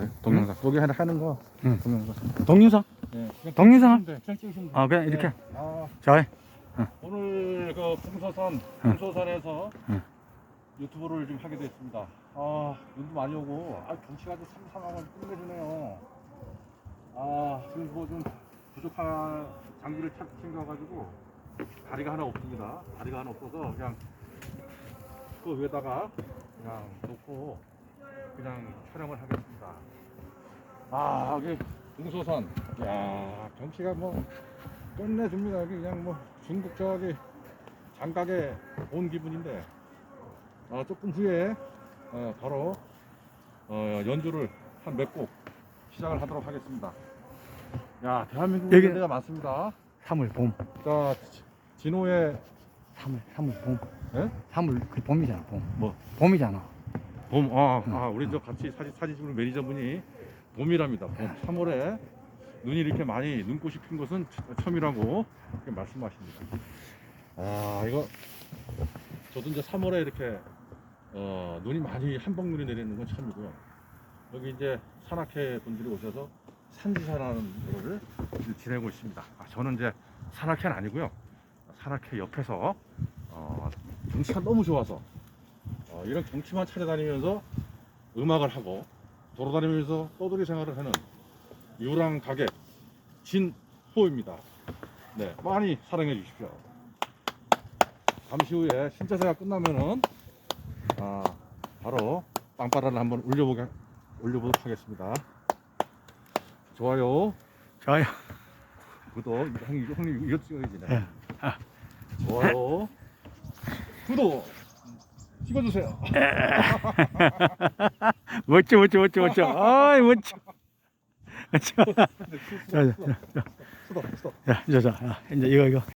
찍으셨어요? 동영상. 여기 하나 하는 거. 응. 동영상. 동영상? 네. 그냥 동영상? 그냥 찍으시면 돼. 아 그냥 이렇게 네. 아, 자 오늘 그 풍소산, 응. 풍소산에서 응. 유튜브를 좀 하게 됐습니다. 아, 눈도 많이 오고, 아, 경치가 좀 삼삼하고 끝내주네요. 아, 지금 뭐 좀 부족한 장비를 찾 챙겨가지고 다리가 하나 없습니다. 다리가 하나 없어서 그냥 그 위에다가 그냥 놓고 그냥 촬영을 하겠습니다. 아, 여기 풍소산, 야, 경치가 뭐 끝내줍니다. 여기 그냥 뭐 중국 저기 장각에 온 기분인데 어, 조금 후에 어, 바로 어, 연주를 한 몇 곡 시작을 하도록 하겠습니다. 야 대한민국에 여기-. 데가 많습니다. 3월 봄 자 지- 진호의 3월 3월 봄 예? 3월 그 봄이잖아 봄 뭐? 봄이잖아 봄, 아, 응. 아 우리 저 같이 사진 사진 찍는 매니저분이 봄이랍니다. 봄 3월에 눈이 이렇게 많이 눈꽃이 핀 것은 처- 처음이라고 이렇게 말씀하십니다. 아 이거 저도 이제 3월에 이렇게 어, 눈이 많이 한방 눈이 내리는 건 처음이고요. 여기 이제 산악회 분들이 오셔서 산지사라는 거를 지내고 있습니다. 아, 저는 이제 산악회는 아니고요. 산악회 옆에서 어, 경치가 너무 좋아서 어, 이런 경치만 찾아다니면서 음악을 하고 돌아다니면서 떠돌이 생활을 하는 유랑 가게 진호입니다. 네, 많이 사랑해 주십시오. 잠시 후에 신차세가 끝나면은 아, 바로 빵빠라를 한번 올려보게 올려보도록 하겠습니다. 좋아요, 좋아요 구독, 형님, 형님 이거 찍어야지. 예. 네. 좋아요, 구독 찍어주세요. 멋져 멋져 멋져 멋져. 아이 멋져. 멋져 네, 자, 자, 수도, 수도. 자, 자, 자, 이제 이거 이거